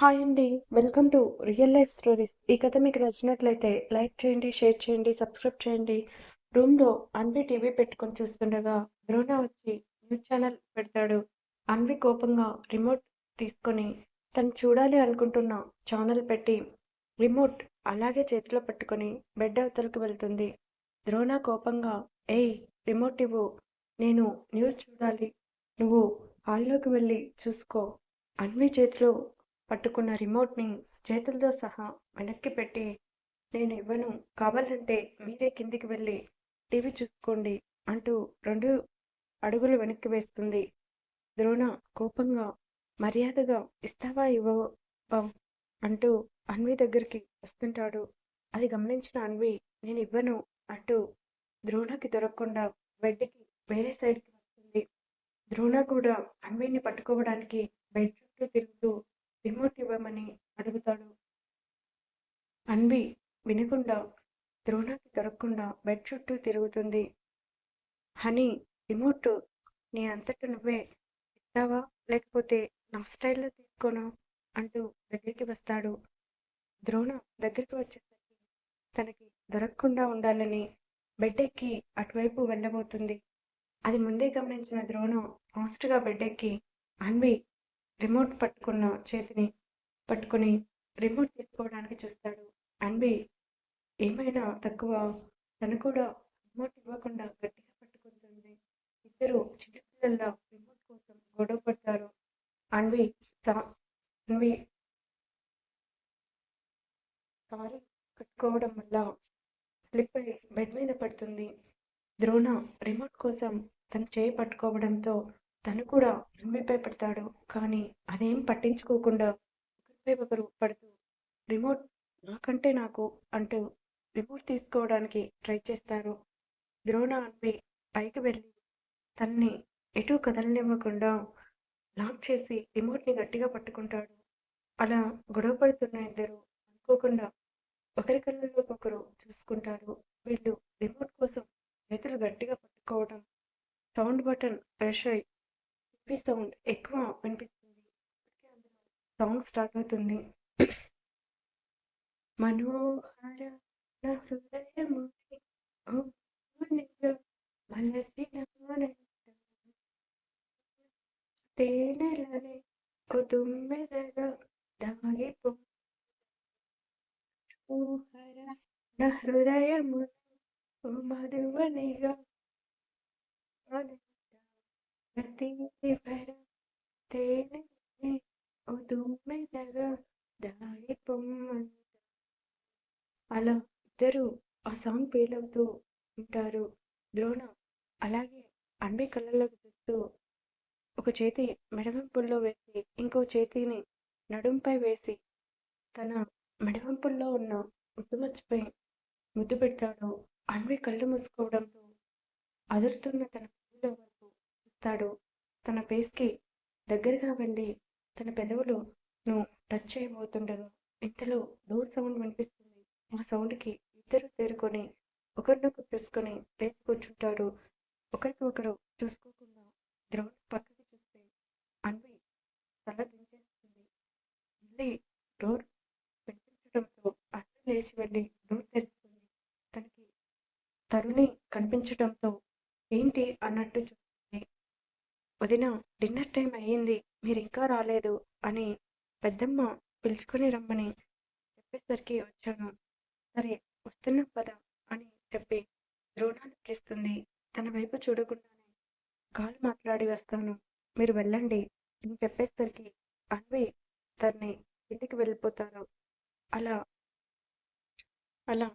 Hi అండి. Welcome to real life stories. ఈ కథ మీకు నచ్చినట్లయితే లైక్ చేయండి షేర్ చేయండి సబ్స్క్రైబ్ చేయండి. రూమ్లో అన్వి టీవీ పెట్టుకొని చూస్తుండగా ద్రోణ వచ్చి న్యూస్ ఛానల్ పెడతాడు. అన్వి కోపంగా రిమోట్ తీసుకొని తను చూడాలి అనుకుంటున్న ఛానల్ పెట్టి రిమోట్ అలాగే చేతిలో పట్టుకొని బెడ్ అవతలకు వెళ్తుంది. ద్రోణ కోపంగా ఏయ్ రిమోట్ ఇవ్వు. నేను న్యూస్ చూడాలి. నువ్వు హాల్లోకి వెళ్ళి చూసుకో. అన్వి చేతిలో పట్టుకున్న రిమోట్ని చేతులతో సహా వెనక్కి పెట్టి నేను ఇవ్వను. కావాలంటే మీరే కిందికి వెళ్ళి టీవీ చూసుకోండి అంటూ రెండు అడుగులు వెనక్కి వేస్తుంది. ద్రోణ కోపంగా మర్యాదగా ఇస్తావా ఇవ్వవు అంటూ అన్వి దగ్గరికి వస్తుంటాడు. అది గమనించిన అన్వి నేను ఇవ్వను అంటూ ద్రోణకి దొరకకుండా బెడ్కి వేరే సైడ్కి వస్తుంది. ద్రోణ కూడా అన్విని పట్టుకోవడానికి బెడ్ చుట్టూ తిరుగుతూ రిమోట్ ఇవ్వమని అడుగుతాడు. అన్వి వినకుండా ద్రోణకి దొరకకుండా బెడ్ చుట్టూ తిరుగుతుంది. హనీ రిమోట్ నీ అంతట నువ్వే ఇస్తావా? లేకపోతే నా స్టైల్లో తీసుకోను? అంటూ దగ్గరికి వస్తాడు. ద్రోణ దగ్గరికి వచ్చేసరికి తనకి దొరకకుండా ఉండాలని బెడ్ ఎక్కి అటువైపు వెళ్ళబోతుంది. అది ముందే గమనించిన ద్రోణం ఫాస్ట్గా బెడ్ ఎక్కి అన్వి రిమోట్ పట్టుకున్న చేతిని పట్టుకుని రిమోట్ తీసుకోవడానికి చూస్తాడు. అన్వి ఏమైనా తక్కువ? తను కూడా రిమోట్ ఇవ్వకుండా గట్టిగా పట్టుకుంటుంది. ఇద్దరు చిన్నపిల్లల రిమోట్ కోసం గొడవ పడతారు అన్వి అన్వి కారు కట్టుకోవడం వల్ల స్లిప్ అయి బెడ్ మీద పడుతుంది. ద్రోణ రిమోట్ కోసం తన చేయి పట్టుకోవడంతో తను కూడా అన్విపై పడతాడు. కానీ అదేం పట్టించుకోకుండా ఒకరిపై ఒకరు పడుతూ రిమోట్ నాకంటే నాకు అంటూ రిమోట్ తీసుకోవడానికి ట్రై చేస్తారు. ద్రోణ అన్వి పైకి వెళ్ళి తన్ని ఎటు కదలనివ్వకుండా లాక్ చేసి రిమోట్ని గట్టిగా పట్టుకుంటాడు. అలా గొడవ పడుతున్న ఇద్దరు అనుకోకుండా ఒకరి కళ్ళలో ఒకరు చూసుకుంటారు. వీళ్ళు రిమోట్ కోసం చేతులు గట్టిగా పట్టుకోవడం సౌండ్ బటన్ ప్రెష్ అయి టిప్పి సౌండ్ ఎక్కువ వినిపిస్తుంది. సాంగ్ స్టార్ట్ అవుతుంది. మనోహర హృదయము తేనెలనే తుమ్మెదగా దాగిపో. హృదయము మధువనిగా. అలా ఇద్దరు ఆ సాంగ్ ఫీల్ అవుతూ ఉంటారు. ద్రోణ అలాగే అంబి కళ్ళలోకి చూస్తూ ఒక చేతి మెడవంపుల్లో వేసి ఇంకో చేతిని నడుంపై వేసి తన మెడవంపుల్లో ఉన్న ముద్దుమచ్చిపై ముద్దు పెడతాడు. అన్వి కళ్ళు మూసుకోవడంతో అదురుతున్న తన పెదవుల తన ఫేస్కి దగ్గరగా వెళ్ళి తన పెదవులు టచ్ చేయబోతుండను ఇంతలో డోర్ సౌండ్ వినిపిస్తుంది. ఆ సౌండ్కి ఇద్దరు తేరుకొని ఒకరినొకరు చూసుకొని లేచి కూర్చుంటారు. ఒకరికి ఒకరు చూసుకోకుండా ద్రోణ పక్కకి చూస్తే అన్వి తల దించేస్తుంది. మళ్ళీ డోర్ వినిపించడంతో అన్వి లేచి వెళ్ళి డోర్ తెరుస్తుంది. తనకి తరుణి కనిపించడంతో ఏంటి అన్నట్టు చూస్తుంది వదిన డిన్నర్ టైం అయ్యింది మీరు ఇంకా రాలేదు అని పెద్దమ్మ పిలుచుకొని రమ్మని చెప్పేసరికి వచ్చాను. సరే వస్తున్నాం పద అని చెప్పి ద్రోణాన్ని పిలుస్తుంది. తన వైపు చూడకుండానే కాలు మాట్లాడి వస్తాను. మీరు వెళ్ళండి అని చెప్పేసరికి అన్వి తన్ని ఇంటికి వెళ్ళిపోతారు. అలా అలా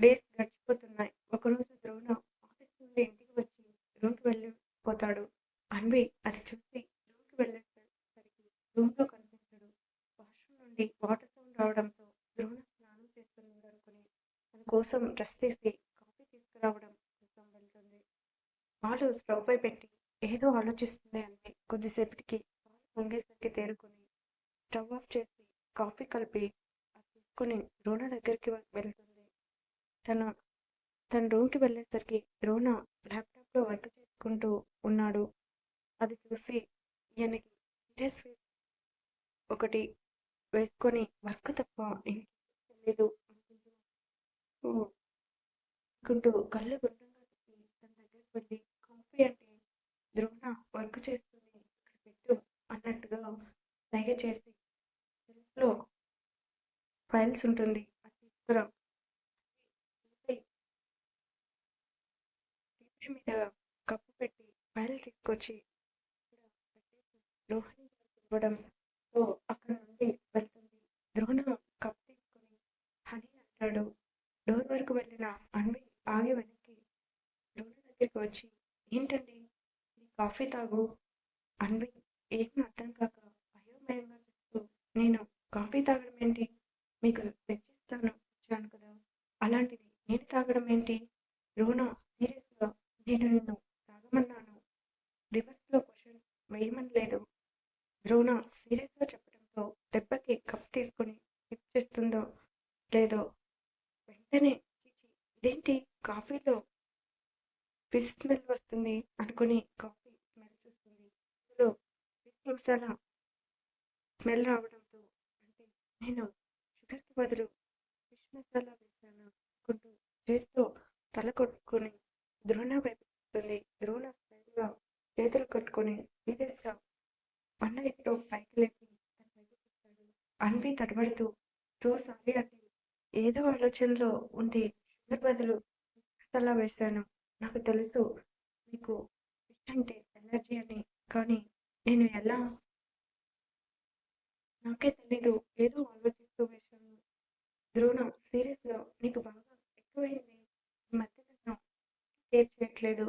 డేస్ గడిచిపోతున్నాయి. ఒకరోజు ద్రోణ ఆఫీస్ నుండి ఇంటికి వచ్చి రూమ్కి వెళ్ళిపోతాడు. అన్వి అది చూసి రూమ్కి వెళ్ళేసరికి రూమ్లో కనిపించడు వాష్రూమ్ నుండి వాటర్ సౌండ్ రావడంతో ద్రోణ స్నానం చేస్తున్నాడు అనుకుని తన కోసం డ్రెస్ తీసి కాఫీ తీసుకురావడం కోసం వెళ్తుంది. పాలు స్టవ్ పై పెట్టి ఏదో ఆలోచిస్తుంది అంటే కొద్దిసేపటికి పాలు పొంగేసరికి తేరుకొని స్టవ్ ఆఫ్ చేసి కాఫీ కలిపి అది తీసుకుని ద్రోణ దగ్గరికి వెళ్తుంది. తన తన రూమ్కి వెళ్ళేసరికి ద్రోణ ల్యాప్టాప్లో వర్క్ చేసుకుంటూ ఉన్నాడు. అది చూసి ఈయనకి సీరియస్ ఒకటి వేసుకొని వర్క్ తప్ప లేదు అనుకుంటూ కళ్ళు గుండంగా తిప్పి తన దగ్గరికి వెళ్ళి కాఫీ అంటే ద్రోణ వర్క్ చేస్తుంది ఇక్కడ పెట్టు అన్నట్టుగా దయ చేసి సెల్ఫ్లో ఫైల్స్ ఉంటుంది. అది తీసుకురా. మీద కప్పు పెట్టి ఫైల్ తీసుకొచ్చి పెట్టేసి ఇవ్వడంతో అక్కడ నుండి వెళ్తుంది. ద్రోణ కప్పు హనీ అంటాడు డోర్ వరకు వెళ్ళిన అన్వి ఆగి వెనక్కి ద్రోణ దగ్గరికి వచ్చి ఏంటండి? నీ కాఫీ తాగు. అన్వి ఏం అర్థం కాక అయోమయంగా చూస్తూ నేను కాఫీ తాగడం ఏంటి? మీకు తెచ్చిస్తాను వచ్చాను కదా అలాంటిది నేను తాగడం ఏంటి రోనా సీరియస్గా నేను నిన్ను తాగమన్నాను రివర్స్లో క్వశ్చన్ వేయమని లేదు ద్రోణ సీరియస్గా చెప్పడంతో దెబ్బకి కప్ తీసుకొని సిప్ చేస్తుందో లేదో వెంటనే చీచి ఇదేంటి కాఫీలో ఫిష్ స్మెల్ వస్తుంది అనుకుని కాఫీ స్మెల్ చూస్తుంది ఇందులో ఫిష్ మసాలా స్మెల్ రావడంతో అంటే నేను షుగర్కి బదులు ఫిష్ మసాలా వేశాను అనుకుంటూ చేతితో తల కొట్టుకొని ద్రోణ వైపు ద్రోణ స్టైల్గా చేతులు కట్టుకొని సీరియస్గా అన్నయ్యతో పైకి లేపి తన అన్వి తడబడుతూ సో సారీ అండి ఏదో ఆలోచనలో ఉంటే షుగర్ బదులు మసాలా వేశాను. నాకు తెలుసు మీకు ఫిష్ అంటే ఎలర్జీ అని. కానీ నేను ఎలా? నాకే తెలీదు. ఏదో ఆలోచిస్తూ వేశాను. ద్రోణ సీరియస్గా నీకు బాగా ఎక్కువైంది. ఈ మధ్య నన్ను కేర్ చేయట్లేదు.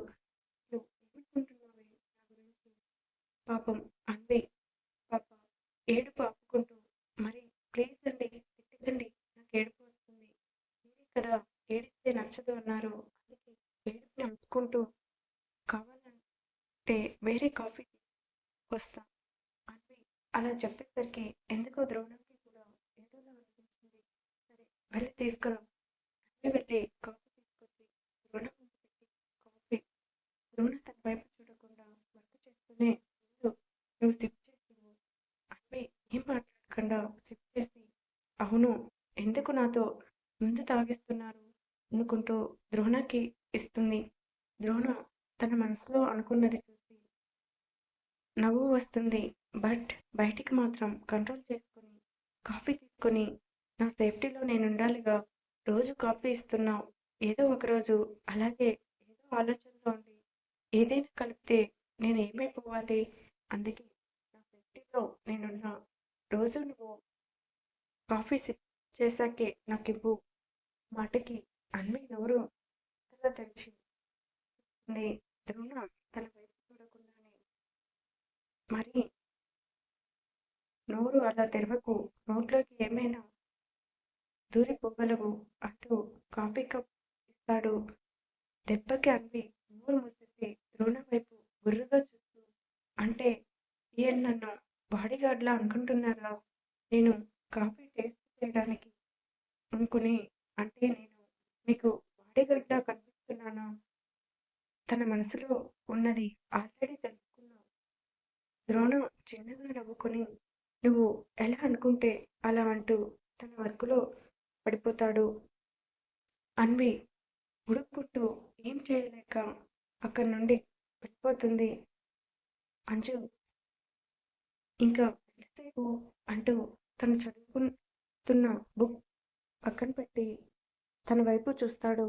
నువ్వు ఏమనుకుంటున్నావే? నా గురించి పాపం అంది. పాప ఏడుపు ఆపుకుంటూ మరి ప్లీజ్ అండి తిట్టకండి నాకు ఏడుపు వస్తుంది. మీరే కదా ఏడిస్తే నచ్చదు అన్నారు. అందుకే ఏడుపుని అంచుకుంటూ కావాలంటే వేరే కాఫీ వస్తా అన్వి అలా చెప్పేసరికి ఎందుకో ద్రోణం కూడా ఏదోలా అనిపించింది సరే వెళ్ళి తీసుకురా. అన్వి వెళ్ళి కాఫీ తీసుకొచ్చి ద్రోణ పెట్టి కాఫీ. రుణ తన వైపు చూడకుండా వర్క్ చేస్తూనే "ముందు నువ్వు సిప్ చేసి ఇవ్వు." ఏం మాట్లాడకుండా సిప్ చేసి అవును ఎందుకు నాతో ముందు తాగిస్తున్నారు అనుకుంటూ ద్రోణకి ఇస్తుంది. ద్రోణ తన మనసులో అనుకున్నది చూసి నవ్వు వస్తుంది. బట్ బయటికి మాత్రం కంట్రోల్ చేసుకొని కాఫీ తీసుకొని నా సేఫ్టీలో నేను ఉండాలిగా రోజు కాఫీ ఇస్తున్నావు ఏదో ఒక రోజు. అలాగే ఏదో ఆలోచనలో ఉండి ఏదైనా కలిపితే నేను ఏమైపోవాలి అందుకే నా సేఫ్టీలో నేనున్నా. రోజు నువ్వు కాఫీ సిప్ చేశాకే నాకు ఇవ్వు మాటకి అన్ని నోరు పెద్దగా తెరిచి ద్రోణ తన వైపు చూడకుండానే. మరి నోరు అలా తెరవకు. నోట్లోకి ఏమైనా దూరిపోగలవు అంటూ కాఫీ కప్ ఇస్తాడు. దెబ్బకి అన్వి నోరు మూసేసి ద్రోణ వైపు గుర్రుగా చూస్తూ అంటే ఈయన నన్ను బాడీగార్డ్లా అనుకుంటున్నారా? నేను కాఫీ టేస్ట్ చేయడానికి అనుకుని అంటే నేను మీకు బాడీగార్డ్లా కనిపిస్తున్నానా? తన మనసులో ఉన్నది ఆల్రెడీ తెలుసుకున్నావు. ద్రోణ చిన్నగా నవ్వుకొని నువ్వు ఎలా అనుకుంటే అలా అంటూ చేస్తాడు. అన్వి ఉడుక్కుంటూ ఏం చేయలేక అక్కడి నుండి వెళ్ళిపోతుంది. అంజు ఇంకా ఎంతసేపు అంటూ తను చదువుకుంటున్న బుక్ పక్కన పెట్టి తన వైపు చూస్తాడు.